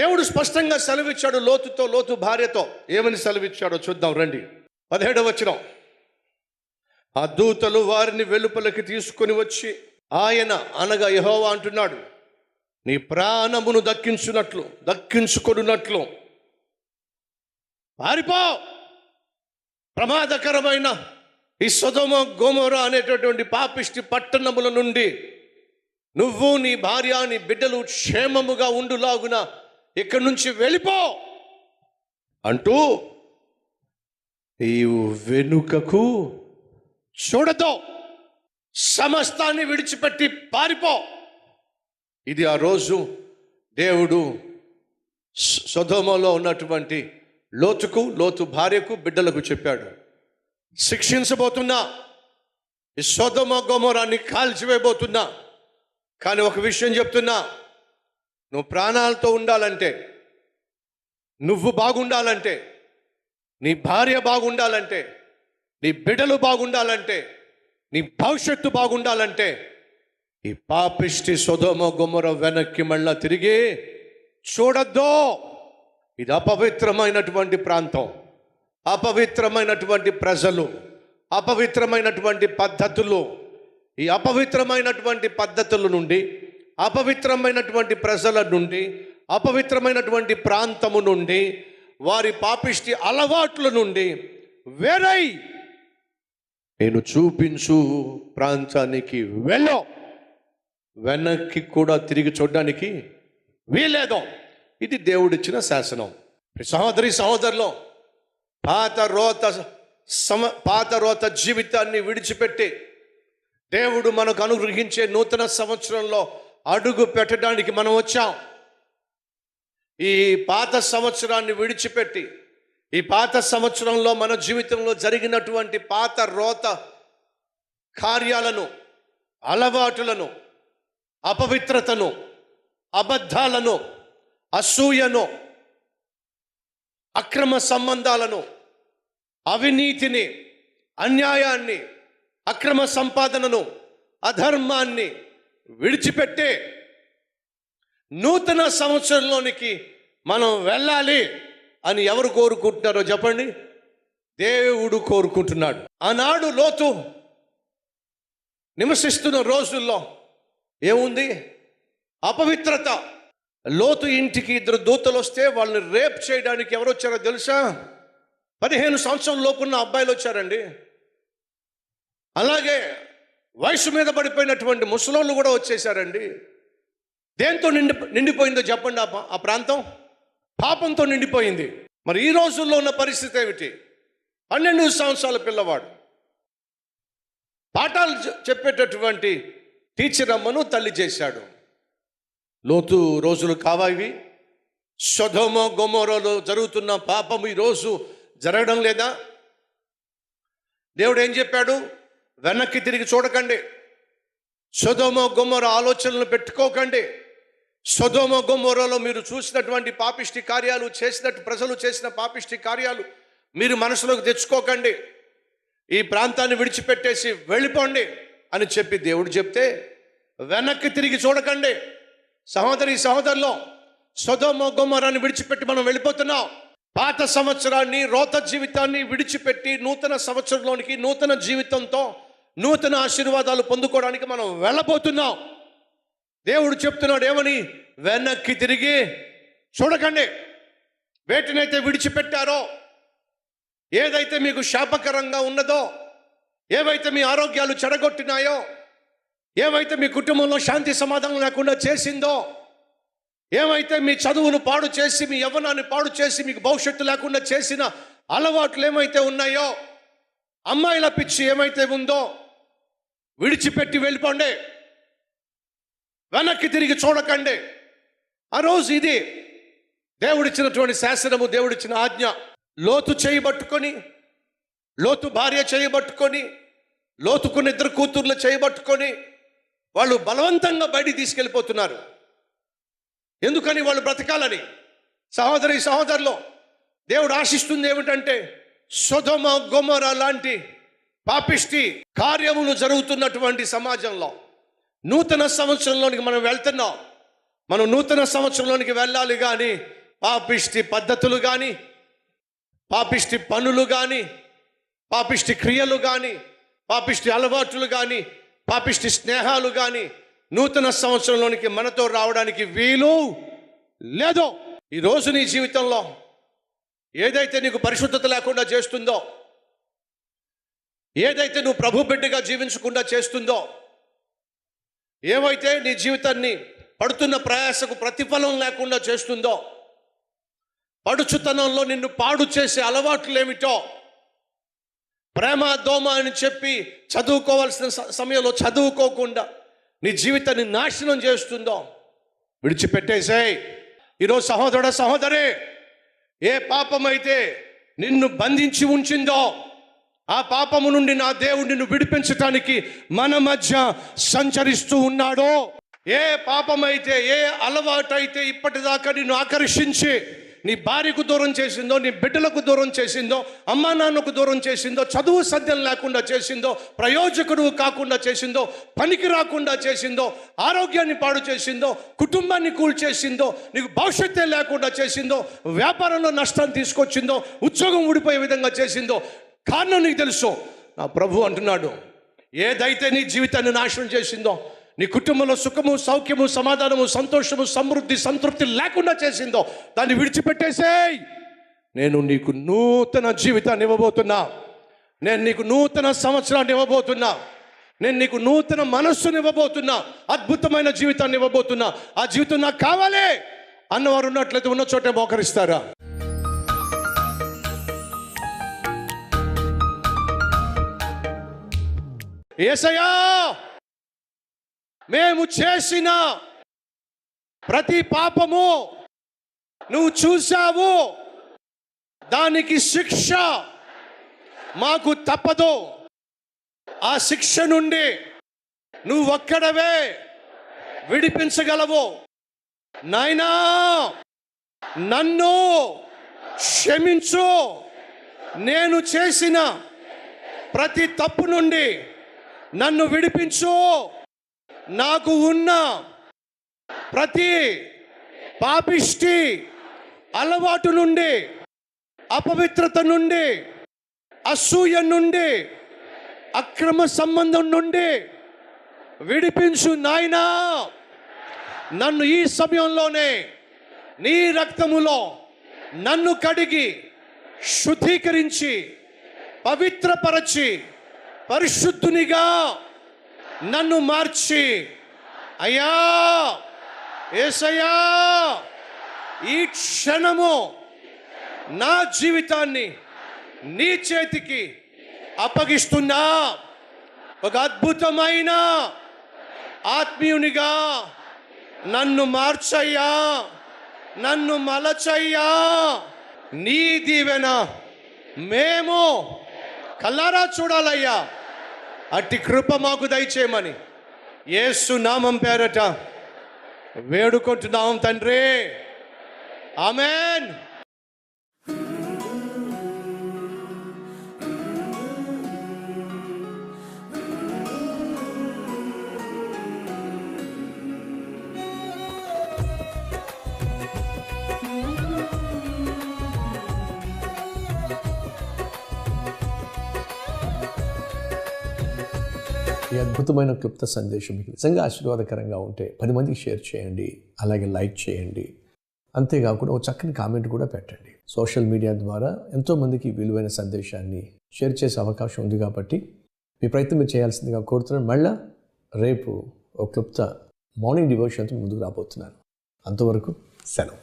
దేవుడు స్పష్టంగా సెలవిచ్చాడు లోతుతో లోతు భార్యతో. ఏమని సెలవిచ్చాడో చూద్దాం రండి. పదిహేడవ వచ్చిన ఆ దూతలు వారిని వెలుపలికి తీసుకొని వచ్చి ఆయన అనగా యహోవా అంటున్నాడు నీ ప్రాణమును దక్కించున్నట్లు దక్కించుకొనున్నట్లు. పారిపో. ప్రమాదకరమైన ఈ సుధమ గోమోర అనేటటువంటి పాపిష్టి పట్టణముల నుండి నువ్వు నీ భార్య నీ బిడ్డలు క్షేమముగా ఉండులాగున ఇక్కడి నుంచి వెళ్ళిపో అంటూ నీవు వెనుకకు చూడదు సమస్తాన్ని విడిచిపెట్టి పారిపో. ఇది ఆ రోజు దేవుడు స- ఉన్నటువంటి లోతుకు లోతు భార్యకు బిడ్డలకు చెప్పాడు. శిక్షించబోతున్నా ఈ సొదమ గోమోరాన్ని కాల్చివేయబోతున్నా. కానీ ఒక విషయం చెప్తున్నా నువ్వు ప్రాణాలతో ఉండాలంటే నువ్వు బాగుండాలంటే నీ భార్య బాగుండాలంటే నీ బిడ్డలు బాగుండాలంటే నీ భవిష్యత్తు బాగుండాలంటే ఈ పాపిష్టి సుధమ గుమ్మర వెనక్కి మళ్ళా తిరిగి చూడద్దు. ఇది అపవిత్రమైనటువంటి ప్రాంతం అపవిత్రమైనటువంటి ప్రజలు అపవిత్రమైనటువంటి పద్ధతులు ఈ అపవిత్రమైనటువంటి పద్ధతుల నుండి అపవిత్రమైనటువంటి ప్రజల నుండి అపవిత్రమైనటువంటి ప్రాంతము నుండి వారి పాపిష్టి అలవాట్ల నుండి వేరై నేను చూపించు ప్రాంతానికి వెళ్ళో. వెనక్కి కూడా తిరిగి చూడడానికి వీలేదు ఇది దేవుడిచ్చిన శాసనం. సహోదరి సహోదరులు పాత రోత సమ పాత రోత జీవితాన్ని విడిచిపెట్టి దేవుడు మనకు అనుగ్రహించే నూతన సంవత్సరంలో అడుగు పెట్టడానికి మనం వచ్చాం. ఈ పాత సంవత్సరాన్ని విడిచిపెట్టి ఈ పాత సంవత్సరంలో మన జీవితంలో జరిగినటువంటి పాత రోత కార్యాలను అలవాటులను అపవిత్రతను అబద్ధాలను అసూయను అక్రమ సంబంధాలను అవినీతిని అన్యాయాన్ని అక్రమ సంపాదనను అధర్మాన్ని విడిచిపెట్టే నూతన సంవత్సరంలోనికి మనం వెళ్ళాలి అని ఎవరు కోరుకుంటున్నారో చెప్పండి? దేవుడు కోరుకుంటున్నాడు. ఆనాడు లోతు నివసిస్తున్న రోజుల్లో ఏముంది? అపవిత్రత. లోతు ఇంటికి ఇద్దరు దూతలు వస్తే వాళ్ళని రేప్ చేయడానికి ఎవరు వచ్చారో తెలుసా? పదిహేను సంవత్సరం లోపున్న అబ్బాయిలు వచ్చారండి. అలాగే వయసు మీద పడిపోయినటువంటి ముసలోళ్ళు కూడా వచ్చేసారండి దేంతో నిండి నిండిపోయిందో చెప్పండి ఆ ఆ ప్రాంతం? పాపంతో నిండిపోయింది. మరి ఈ రోజుల్లో ఉన్న పరిస్థితి ఏమిటి? పన్నెండు సంవత్సరాల పిల్లవాడు. పాఠాలు చెప్పేటటువంటి టీచర్ అమ్మను తల్లి చేశాడు. లోతు రోజులు కావా ఇవి? సొధోమో గొమోరోలో జరుగుతున్న పాపం ఈరోజు జరగడం లేదా? దేవుడు ఏం చెప్పాడు? వెనక్కి తిరిగి చూడకండి. సొదోమో గుమ్మర ఆలోచనలు పెట్టుకోకండి. సొదోమో గుమ్మరలో మీరు చూసినటువంటి పాపిష్టి కార్యాలు చేసినట్టు ప్రజలు చేసిన పాపిష్టి కార్యాలు మీరు మనసులోకి తెచ్చుకోకండి. ఈ ప్రాంతాన్ని విడిచిపెట్టేసి వెళ్ళిపోండి అని చెప్పి దేవుడు చెప్తే వెనక్కి తిరిగి చూడకండి. సహోదరి సహోదరులో సొదోమో గుమ్మరాన్ని విడిచిపెట్టి మనం వెళ్ళిపోతున్నాం. పాత సంవత్సరాన్ని రోత జీవితాన్ని విడిచిపెట్టి నూతన సంవత్సరంలోనికి నూతన జీవితంతో నూతన ఆశీర్వాదాలు పొందుకోవడానికి మనం వెళ్ళబోతున్నాం. దేవుడు చెప్తున్నాడు ఏమని వెనక్కి తిరిగి చూడకండి. వేటినైతే విడిచిపెట్టారో ఏదైతే మీకు శాపకరంగా ఉన్నదో ఏవైతే మీ ఆరోగ్యాలు చెడగొట్టినాయో ఏవైతే మీ కుటుంబంలో శాంతి సమాధానం లేకుండా చేసిందో ఏమైతే మీ చదువును పాడు చేసి మీ యవ్వనాన్ని పాడు చేసి మీకు భవిష్యత్తు లేకుండా చేసిన అలవాట్లు ఏమైతే ఉన్నాయో అమ్మాయిల పిచ్చి ఏమైతే ఉందో విడిచిపెట్టి వెళ్ళిపోండి. వెనక్కి తిరిగి చూడకండి. ఆ రోజు ఇది దేవుడిచ్చినటువంటి శాసనము దేవుడిచ్చిన ఆజ్ఞ. లోతు చేయబట్టుకొని లోతు భార్య చేయబట్టుకొని లోతుకున్న ఇద్దరు కూతుర్లు చేయబట్టుకొని వాళ్ళు బలవంతంగా బయటికి తీసుకెళ్ళిపోతున్నారు. ఎందుకని వాళ్ళు బ్రతకాలని? సహోదరి సహోదరులు దేవుడు ఆశిస్తుంది ఏమిటంటే సుధమ గొమర లాంటి పాపిష్టి కార్యములు జరుగుతున్నటువంటి సమాజంలో నూతన సంవత్సరంలోనికి మనం వెళ్తున్నాం. మనం నూతన సంవత్సరంలోనికి వెళ్ళాలి కానీ పాపిష్టి పద్ధతులు కానీ పాపిష్టి పనులు కానీ పాపిష్టి క్రియలు కానీ పాపిష్టి అలవాట్లు కానీ పాపిష్టి స్నేహాలు కానీ నూతన సంవత్సరంలోనికి మనతో రావడానికి వీలు లేదో. ఈరోజు నీ జీవితంలో ఏదైతే నీకు పరిశుద్ధత లేకుండా చేస్తుందో ఏదైతే నువ్వు ప్రభు బిడ్డగా జీవించకుండా చేస్తుందో ఏవైతే నీ జీవితాన్ని పడుతున్న ప్రయాసకు ప్రతిఫలం లేకుండా చేస్తుందో పడుచుతనంలో నిన్ను పాడు చేసే అలవాట్లు ఏమిటో ప్రేమ దోమ అని చెప్పి చదువుకోవాల్సిన స- సమయంలో చదువుకోకుండా నీ జీవితాన్ని నాశనం చేస్తుందో విడిచిపెట్టేసాయి. ఈరోజు సహోదరుడ సహోదరే ఏ పాపమైతే నిన్ను బంధించి ఉంచిందో ఆ పాపము నుండి నా దేవుడు నిన్ను విడిపించటానికి మన మధ్య సంచరిస్తూ ఉన్నాడో. ఏ పాపమైతే ఏ అలవాటైతే ఇప్పటిదాకా నిన్ను ఆకర్షించి నీ భార్యకు దూరం చేసిందో నీ బిడ్డలకు దూరం చేసిందో అమ్మా నాన్నకు దూరం చేసిందో చదువు సద్యం లేకుండా చేసిందో ప్రయోజకుడు కాకుండా చేసిందో పనికి రాకుండా చేసిందో ఆరోగ్యాన్ని పాడు చేసిందో కుటుంబాన్ని కూల్చేసిందో నీకు భవిష్యత్తే లేకుండా చేసిందో వ్యాపారంలో నష్టాన్ని తీసుకొచ్చిందో ఉద్యోగం ఊడిపోయే విధంగా చేసిందో కారణం నీకు తెలుసు. నా ప్రభు అంటున్నాడు ఏదైతే నీ జీవితాన్ని నాశనం చేసిందో నీ కుటుంబంలో సుఖము సౌఖ్యము సమాధానము సంతోషము సమృద్ధి సంతృప్తి లేకుండా చేసిందో దాన్ని విడిచిపెట్టేసేయ్. నేను నీకు నూతన జీవితాన్ని ఇవ్వబోతున్నా. నేను నీకు నూతన సంవత్సరాన్ని ఇవ్వబోతున్నా. నేను నీకు నూతన మనస్సును ఇవ్వబోతున్నా. అద్భుతమైన జీవితాన్ని ఇవ్వబోతున్నా. ఆ జీవితం నాకు కావాలి అన్నవారు ఉన్నట్లయితే ఉన్న చోటే మోకరిస్తారా? ఏసయా మేము చేసిన ప్రతి పాపము నువ్వు చూశావు. దానికి శిక్ష మాకు తప్పదు. ఆ శిక్ష నుండి నువ్వు ఒక్కడవే విడిపించగలవు. నాయనా నన్ను క్షమించు. నేను చేసిన ప్రతి తప్పు నుండి నన్ను విడిపించు. నాకు ఉన్న ప్రతి పాపిష్టి అలవాటు నుండి అపవిత్రత నుండి అసూయ నుండి అక్రమ సంబంధం నుండి విడిపించు నాయనా. నన్ను ఈ సమయంలోనే నీ రక్తములో నన్ను కడిగి శుద్ధీకరించి పవిత్రపరచి పరిశుద్ధునిగా నన్ను మార్చి. అయ్యా ఏసయ్యా ఈ క్షణము నా జీవితాన్ని నీ చేతికి అప్పగిస్తున్నా. ఒక అద్భుతమైన ఆత్మీయునిగా నన్ను మార్చయ్యా నన్ను మలచయ్యా. నీ దీవెన మేము కల్లారా చూడాలయ్యా. అట్టి కృప మాకు దయచేయమని. ఏసు నామం పేరట వేడుకుంటున్నాం తండ్రి. ఆమెన్. ఈ అద్భుతమైన క్లుప్త సందేశం మీకు నిజంగా ఆశీర్వాదకరంగా ఉంటే పది మందికి షేర్ చేయండి అలాగే లైక్ చేయండి. అంతేకాకుండా ఒక చక్కని కామెంట్ కూడా పెట్టండి. సోషల్ మీడియా ద్వారా ఎంతోమందికి విలువైన సందేశాన్ని షేర్ చేసే అవకాశం ఉంది కాబట్టి మీ ప్రయత్నం మీరు చేయాల్సిందిగా కోరుతున్నాను. మళ్ళా రేపు ఒక క్లుప్త మార్నింగ్ డివోషన్తో ముందుకు రాబోతున్నాను. అంతవరకు సెలవు.